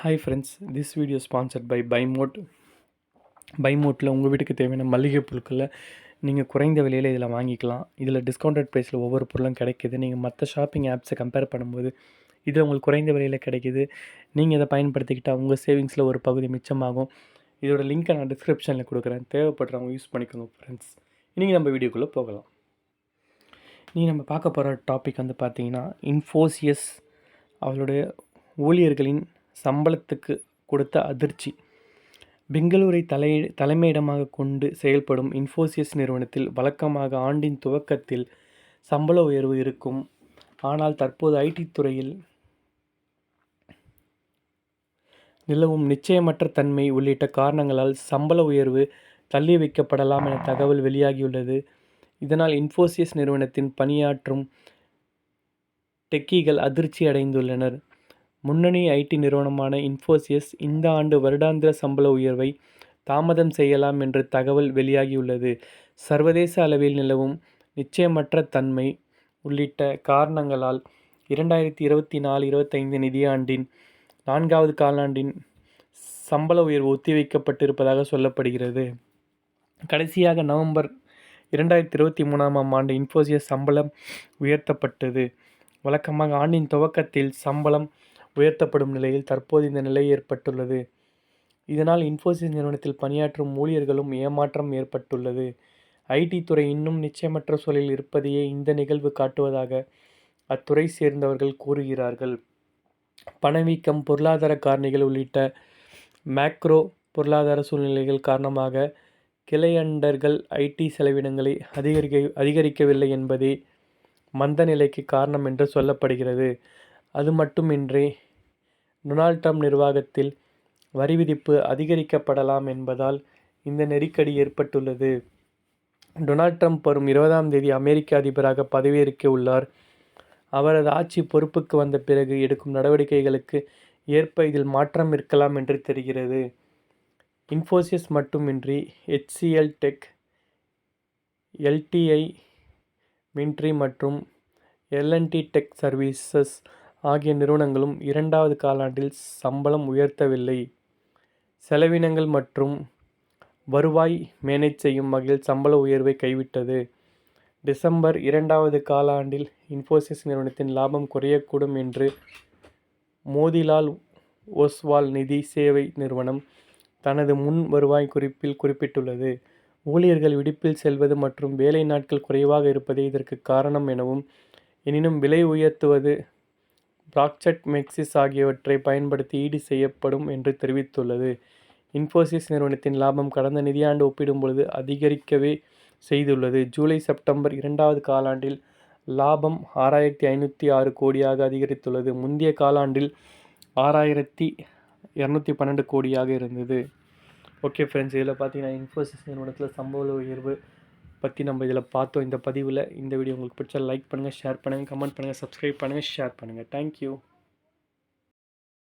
Hi friends this video sponsored by பைமோட் பைமோட்டில் உங்கள் வீட்டுக்கு தேவையான மளிகை பொருட்களை நீங்கள் குறைந்த விலையில் இதில் வாங்கிக்கலாம். இதில் டிஸ்கவுண்டட் ப்ரைஸில் ஒவ்வொரு பொருளும் கிடைக்கிது. நீங்கள் மற்ற ஷாப்பிங் ஆப்ஸை கம்பேர் பண்ணும்போது இது உங்களுக்கு குறைந்த விலையில் கிடைக்கிது. நீங்கள் இதை பயன்படுத்திக்கிட்டால் உங்கள் சேவிங்ஸில் ஒரு பகுதி மிச்சமாகும். இதோட லிங்க்கை நான் டிஸ்கிரிப்ஷனில் கொடுக்குறேன். தேவைப்படுறவங்க யூஸ் பண்ணிக்கோங்க ஃப்ரெண்ட்ஸ் இன்றைக்கி நம்ம வீடியோக்குள்ளே போகலாம். நீங்கள் நம்ம பார்க்க போகிற டாபிக் வந்து பார்த்திங்கன்னா இன்ஃபோசியஸ் அவளுடைய ஊழியர்களின் சம்பளத்துக்கு கொடுத்த அதிர்ச்சி. பெங்களூரை தலை தலைமையிடமாக கொண்டு செயல்படும் இன்ஃபோசிஸ் நிறுவனத்தில் வழக்கமாக ஆண்டின் துவக்கத்தில் சம்பள உயர்வு இருக்கும். ஆனால் தற்போது ஐடி துறையில் நிலவும் நிச்சயமற்ற தன்மை உள்ளிட்ட காரணங்களால் சம்பள உயர்வு தள்ளி வைக்கப்படலாம் என தகவல் வெளியாகியுள்ளது. இதனால் இன்ஃபோசிஸ் நிறுவனத்தின் பணியாற்றும் டெக்கிகள் அதிர்ச்சி அடைந்துள்ளனர். முன்னணி ஐடி நிறுவனமான இன்ஃபோசிஸ் இந்த ஆண்டு வருடாந்திர சம்பள உயர்வை தாமதம் செய்யலாம் என்று தகவல் வெளியாகியுள்ளது. சர்வதேச அளவில் நிலவும் நிச்சயமற்ற தன்மை உள்ளிட்ட காரணங்களால் இரண்டாயிரத்தி இருபத்தி நாலு இருபத்தைந்து நிதியாண்டின் நான்காவது காலாண்டின் சம்பள உயர்வு ஒத்திவைக்கப்பட்டிருப்பதாக சொல்லப்படுகிறது. கடைசியாக நவம்பர் இரண்டாயிரத்தி இருபத்தி மூணாம் ஆண்டு இன்ஃபோசியஸ் சம்பளம் உயர்த்தப்பட்டது. வழக்கமாக ஆண்டின் துவக்கத்தில் சம்பளம் உயர்த்தப்படும் நிலையில் தற்போது இந்த நிலை ஏற்பட்டுள்ளது. இதனால் இன்ஃபோசிஸ் நிறுவனத்தில் பணியாற்றும் ஊழியர்களும் ஏமாற்றம் ஏற்பட்டுள்ளது. ஐடி துறை இன்னும் நிச்சயமற்ற சூழலில் இருப்பதையே இந்த நிகழ்வு காட்டுவதாக அத்துறை சேர்ந்தவர்கள் கூறுகிறார்கள். பணவீக்கம் பொருளாதார காரணிகள் உள்ளிட்ட மேக்ரோ பொருளாதார சூழ்நிலைகள் காரணமாக கிளையண்டர்கள் ஐடி செலவினங்களை அதிகரிக்க அதிகரிக்கவில்லை என்பதே மந்த நிலைக்கு காரணம் என்று சொல்லப்படுகிறது. அது மட்டுமின்றி டொனால்ட் ட்ரம்ப் நிர்வாகத்தில் வரி விதிப்பு அதிகரிக்கப்படலாம் என்பதால் இந்த நெருக்கடி ஏற்பட்டுள்ளது. டொனால்ட் ட்ரம்ப் வரும் இருபதாம் தேதி அமெரிக்க அதிபராக பதவியேற்க உள்ளார். அவரது ஆட்சி பொறுப்புக்கு வந்த பிறகு எடுக்கும் நடவடிக்கைகளுக்கு ஏற்ப இதில் மாற்றம் இருக்கலாம் என்று தெரிகிறது. இன்ஃபோசிஸ் மட்டுமின்றி ஹெச்சிஎல் டெக் எல்டிஐ மின்ட்ரி மற்றும் எல்என்டி டெக் சர்வீசஸ் ஆகிய நிறுவனங்களும் இரண்டாவது காலாண்டில் சம்பளம் உயர்த்தவில்லை. செலவினங்கள் மற்றும் வருவாய் மேனேஜ் செய்யும் வகையில் சம்பள உயர்வை கைவிட்டது. டிசம்பர் இரண்டாவது காலாண்டில் இன்ஃபோசிஸ் நிறுவனத்தின் லாபம் குறையக்கூடும் என்று மோதிலால் ஓஸ்வால் நிதி சேவை நிறுவனம் தனது முன் வருவாய் குறிப்பில் குறிப்பிட்டுள்ளது. ஊழியர்கள் விடுப்பில் செல்வது மற்றும் வேலை நாட்கள் குறைவாக இருப்பதே இதற்கு காரணம் எனவும் எனினும் விலை உயர்த்துவது பிளாக்செட் மெக்சிஸ் ஆகியவற்றை பயன்படுத்தி ஈடு செய்யப்படும் என்று தெரிவித்துள்ளது. இன்ஃபோசிஸ் நிறுவனத்தின் லாபம் கடந்த நிதியாண்டு ஒப்பிடும்பொழுது அதிகரிக்கவே செய்துள்ளது. ஜூலை செப்டம்பர் இரண்டாவது காலாண்டில் லாபம் ஆறாயிரத்தி ஐநூற்றி ஆறு கோடியாக அதிகரித்துள்ளது. முந்தைய காலாண்டில் ஆறாயிரத்தி இரநூத்தி பன்னெண்டு கோடியாக இருந்தது. ஓகே ஃப்ரெண்ட்ஸ் இதில் பார்த்தீங்கன்னா இன்ஃபோசிஸ் நிறுவனத்தில் சம்பள உயர்வு பற்றி நம்ம இதில் பார்த்தோம் இந்த பதிவில். இந்த வீடியோ உங்களுக்கு பிடிச்சா லைக் பண்ணுங்கள் ஷேர் பண்ணுங்கள் கமெண்ட் பண்ணுங்கள் சப்ஸ்கிரைப் பண்ணுங்கள் ஷேர் பண்ணுங்கள் தேங்க்யூ